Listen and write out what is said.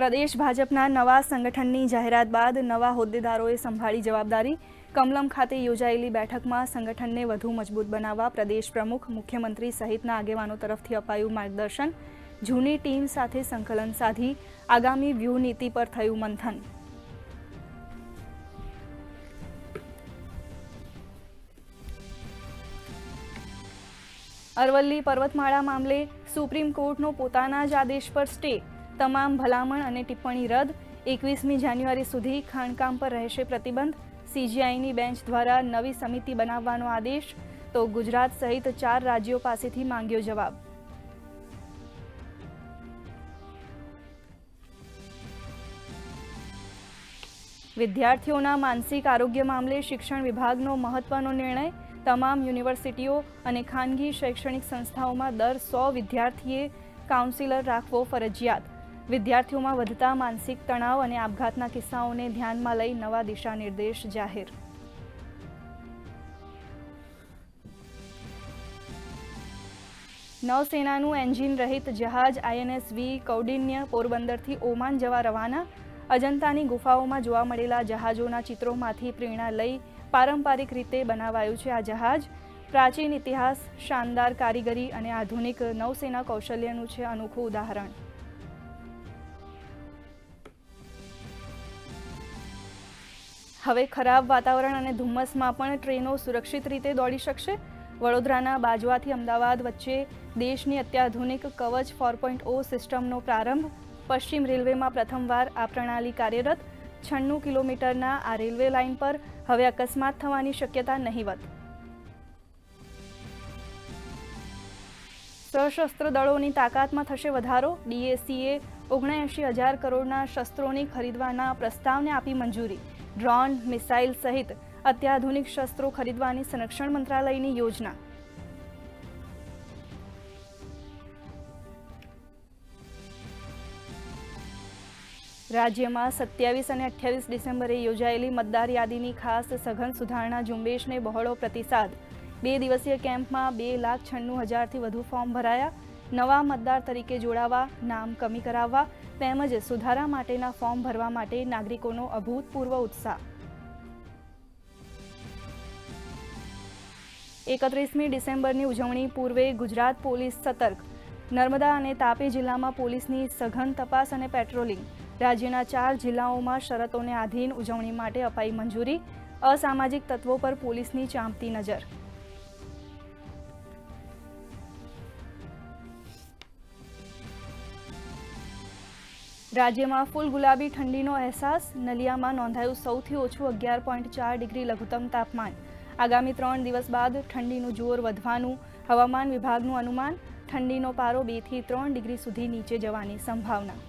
પ્રદેશ ભાજપના નવા સંગઠનની જાહેરાત બાદ નવા હોદ્દેદારોએ સંભાળી જવાબદારી. કમલમ ખાતે યોજાયેલી બેઠકમાં સંગઠનને વધુ મજબૂત બનાવવા પ્રદેશ પ્રમુખ, મુખ્યમંત્રી સહિતના આગેવાનો તરફથી અપાયું માર્ગદર્શન. જૂની ટીમ સાથે સંકલન સાધી આગામી વ્યૂહનીતિ પર થયું મંથન. અરવલ્લી પર્વતમાળા મામલે સુપ્રીમ કોર્ટનો પોતાના જ આદેશ પર સ્ટે તમામ ભલામણ અને ટિપ્પણી રદ. એકવીસમી જાન્યુઆરી સુધી ખાણકામ પર રહેશે પ્રતિબંધ. સીજીઆઈની બેન્ચ દ્વારા નવી સમિતિ બનાવવાનો આદેશ. તો ગુજરાત સહિત ચાર રાજ્યો પાસેથી માંગ્યો જવાબ. વિદ્યાર્થીઓના માનસિક આરોગ્ય મામલે શિક્ષણ વિભાગનો મહત્વનો નિર્ણય. તમામ યુનિવર્સિટીઓ અને ખાનગી શૈક્ષણિક સંસ્થાઓમાં દર સો વિદ્યાર્થીએ કાઉન્સિલર રાખવો ફરજિયાત. વિદ્યાર્થીઓમાં વધતા માનસિક તણાવ અને આપઘાતના કિસ્સાઓને ધ્યાનમાં લઈ નવા દિશા નિર્દેશ જાહેર. નૌસેનાનું એન્જિન રહિત જહાજ આઈએનએસ વી કૌડિન્ય પોરબંદરથી ઓમાન જવા રવાના. અજંતાની ગુફાઓમાં જોવા મળેલા જહાજોના ચિત્રોમાંથી પ્રેરણા લઈ પારંપરિક રીતે બનાવાયું છે આ જહાજ. પ્રાચીન ઇતિહાસ, શાનદાર કારીગરી અને આધુનિક નૌસેના કૌશલ્યનું છે અનોખું ઉદાહરણ. હવે ખરાબ વાતાવરણ અને ધુમ્મસમાં પણ ટ્રેનો સુરક્ષિત રીતે દોડી શકશે. વડોદરાના બાજવાથી અમદાવાદ વચ્ચે દેશની અત્યાધુનિક કવચ ફોર પોઈન્ટ ઓ સિસ્ટમનો પ્રારંભ. પશ્ચિમ રેલવેમાં પ્રથમવાર આ પ્રણાલી કાર્યરત. છન્નું કિલોમીટરના આ રેલવે લાઇન પર હવે અકસ્માત થવાની શક્યતા નહીવત સશસ્ત્ર દળોની તાકાતમાં થશે વધારો. ડીએસીએ ઓગણએંશી હજાર કરોડના શસ્ત્રોની ખરીદવાના પ્રસ્તાવને આપી મંજૂરી. ડ્રોન, મિસાઇલ સહિત અત્યાધુનિક શસ્ત્રો ખરીદવાની સંરક્ષણ મંત્રાલયની યોજના. રાજ્યમાં સત્યાવીસ અને અઠ્યાવીસ ડિસેમ્બરે યોજાયેલી મતદાર યાદીની ખાસ સઘન સુધારણા ઝુંબેશને બહોળો પ્રતિસાદ. બે દિવસીય કેમ્પમાં બે લાખ છન્નું હજારથી વધુ ફોર્મ ભરાયા. નવા મતદાર તરીકે જોડાવા, નામ કમી કરાવવા તેમજ સુધારા માટેના ફોર્મ ભરવા માટે નાગરિકોનો અભૂતપૂર્વ ઉત્સાહ. એકત્રીસમી ડિસેમ્બરની ઉજવણી પૂર્વે ગુજરાત પોલીસ સતર્ક. નર્મદા અને તાપી જિલ્લામાં પોલીસની સઘન તપાસ અને પેટ્રોલિંગ. રાજ્યના ચાર જિલ્લાઓમાં શરતોને આધીન ઉજવણી માટે અપાઈ મંજૂરી. અસામાજિક તત્વો પર પોલીસની ચાંપતી નજર. રાજ્યમાં ફૂલ ગુલાબી ઠંડીનો અહેસાસ. નલિયામાં નોંધાયું સૌથી ઓછું અગિયાર પોઈન્ટ ચાર ડિગ્રી લઘુત્તમ તાપમાન. આગામી ત્રણ દિવસ બાદ ઠંડીનું જોર વધવાનું હવામાન વિભાગનું અનુમાન. ઠંડીનો પારો બેથી ત્રણ ડિગ્રી સુધી નીચે જવાની સંભાવના.